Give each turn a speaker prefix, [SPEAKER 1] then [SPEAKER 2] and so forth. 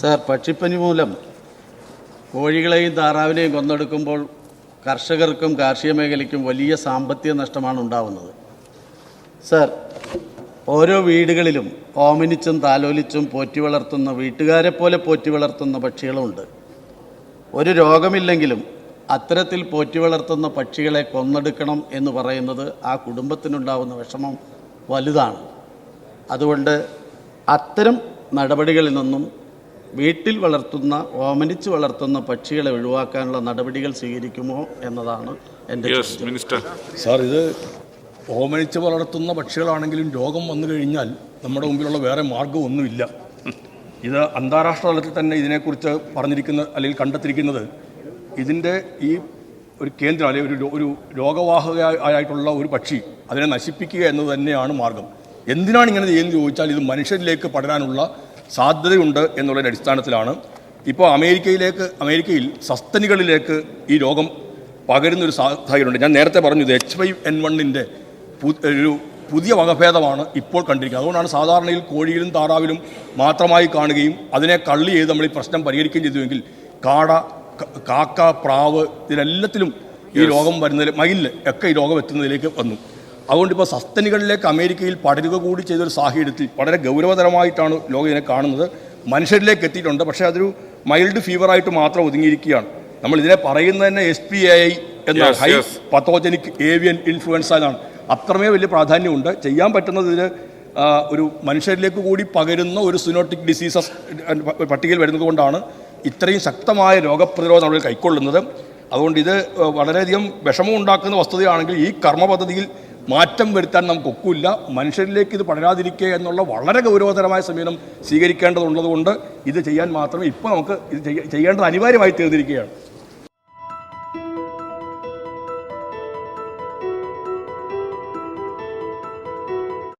[SPEAKER 1] Sir പക്ഷിപ്പനി മൂലം കോഴികളെയും താറാവിനെയും കൊന്നെടുക്കുമ്പോൾ കർഷകർക്കും കാർഷിക മേഖലയ്ക്കും വലിയ സാമ്പത്തിക നഷ്ടമാണ് ഉണ്ടാവുന്നത്. സാർ ഓരോ വീടുകളിലും ഓമനിച്ചും താലോലിച്ചും പോറ്റി വളർത്തുന്ന വീട്ടുകാരെ പോലെ പോറ്റി വളർത്തുന്ന പക്ഷികളുമുണ്ട് ഒരു രോഗമില്ലെങ്കിലും അത്തരത്തിൽ പോറ്റി വളർത്തുന്ന പക്ഷികളെ കൊന്നെടുക്കണം എന്ന് പറയുന്നത് ആ കുടുംബത്തിനുണ്ടാവുന്ന വിഷമം വലുതാണ്. അതുകൊണ്ട് അത്തരം നടപടികളിൽ നിന്നും വീട്ടിൽ വളർത്തുന്ന ഓമനിച്ച് വളർത്തുന്ന പക്ഷികളെ ഒഴിവാക്കാനുള്ള നടപടികൾ സ്വീകരിക്കുമോ എന്നതാണ് എന്റെ
[SPEAKER 2] യെസ് മിനിസ്റ്റർ
[SPEAKER 3] സാർ ഇത് ഓമനിച്ച് വളർത്തുന്ന പക്ഷികളാണെങ്കിലും രോഗം വന്നു കഴിഞ്ഞാൽ നമ്മുടെ മുമ്പിലുള്ള വേറെ മാർഗമൊന്നുമില്ല. ഇത് അന്താരാഷ്ട്ര തലത്തിൽ തന്നെ ഇതിനെക്കുറിച്ച് പറഞ്ഞിരിക്കുന്ന അല്ലെങ്കിൽ കണ്ടെത്തിയിരിക്കുന്നത് ഇതിന്റെ ഈ ഒരു കേന്ദ്രം അല്ലെങ്കിൽ ഒരു ഒരു ഒരു രോഗവാഹകയായിട്ടുള്ള ഒരു പക്ഷി അതിനെ നശിപ്പിക്കുക എന്നത് തന്നെയാണ് മാർഗം. എന്തിനാണ് ഇങ്ങനെ ചെയ്യുന്നത് ചോദിച്ചാൽ ഇത് മനുഷ്യരിലേക്ക് പടരാനുള്ള സാധ്യതയുണ്ട് എന്നുള്ളതിന്റെ അടിസ്ഥാനത്തിലാണ് ഇപ്പോൾ അമേരിക്കയിലേക്ക് അമേരിക്കയിൽ സസ്തനികളിലേക്ക് ഈ രോഗം പകരുന്നൊരു സാഹചര്യമുണ്ട്. ഞാൻ നേരത്തെ പറഞ്ഞു ഇത് എച്ച് ഫൈവ് എൻ വണ്ണിന്റെ ഒരു പുതിയ വകഭേദമാണ് ഇപ്പോൾ കണ്ടിരിക്കുന്നത്. അതുകൊണ്ടാണ് സാധാരണയിൽ കോഴിയിലും താറാവിലും മാത്രമായി കാണുകയും അതിനെ കള്ളി ചെയ്ത് നമ്മൾ ഈ പ്രശ്നം പരിഹരിക്കുകയും ചെയ്തുവെങ്കിൽ കാട കാക്ക പ്രാവ് ഇതിലെല്ലാത്തിലും ഈ രോഗം വരുന്നതിൽ മയിലിൽ ഒക്കെ ഈ രോഗം എത്തുന്നതിലേക്ക് വന്നു. അതുകൊണ്ട് ഇപ്പോൾ സസ്തനികളിലേക്ക് അമേരിക്കയിൽ പടരുക കൂടി ചെയ്തൊരു സാഹചര്യത്തിൽ വളരെ ഗൗരവതരമായിട്ടാണ് ലോകം ഇതിനെ കാണുന്നത്. മനുഷ്യരിലേക്ക് എത്തിയിട്ടുണ്ട്. പക്ഷേ അതൊരു മൈൽഡ് ഫീവറായിട്ട് മാത്രം ഒതുങ്ങിയിരിക്കുകയാണ്. നമ്മൾ ഇതിനെ പറയുന്നത് തന്നെ എസ് പി ഐ എന്ന ഹൈ. പത്തോജനിക് ഏവിയൻ ഇൻഫ്ലുവൻസ എന്നാണ്. അത്രമേ വലിയ പ്രാധാന്യമുണ്ട്. ചെയ്യാൻ പറ്റുന്നത് ഇതിൽ ഒരു മനുഷ്യരിലേക്ക് കൂടി പകരുന്ന ഒരു സുനോട്ടിക് ഡിസീസസ് പട്ടികയിൽ വരുന്നത് കൊണ്ടാണ് ഇത്രയും ശക്തമായ രോഗപ്രതിരോധം നമ്മൾ കൈക്കൊള്ളുന്നത്. അതുകൊണ്ട് ഇത് വളരെയധികം വിഷമം ഉണ്ടാക്കുന്ന വസ്തുതയാണെങ്കിൽ ഈ കർമ്മ പദ്ധതിയിൽ മാറ്റം വരുത്താൻ നമുക്ക് ഒക്കില്ല. മനുഷ്യരിലേക്ക് ഇത് പടരാതിരിക്കുക എന്നുള്ള വളരെ ഗൗരവതരമായ സമീപനം സ്വീകരിക്കേണ്ടതുള്ളതുകൊണ്ട് ഇത് ചെയ്യാൻ മാത്രമേ ഇപ്പോൾ നമുക്ക് ഇത് ചെയ്യേണ്ടത് അനിവാര്യമായി തീർന്നിരിക്കുകയാണ്.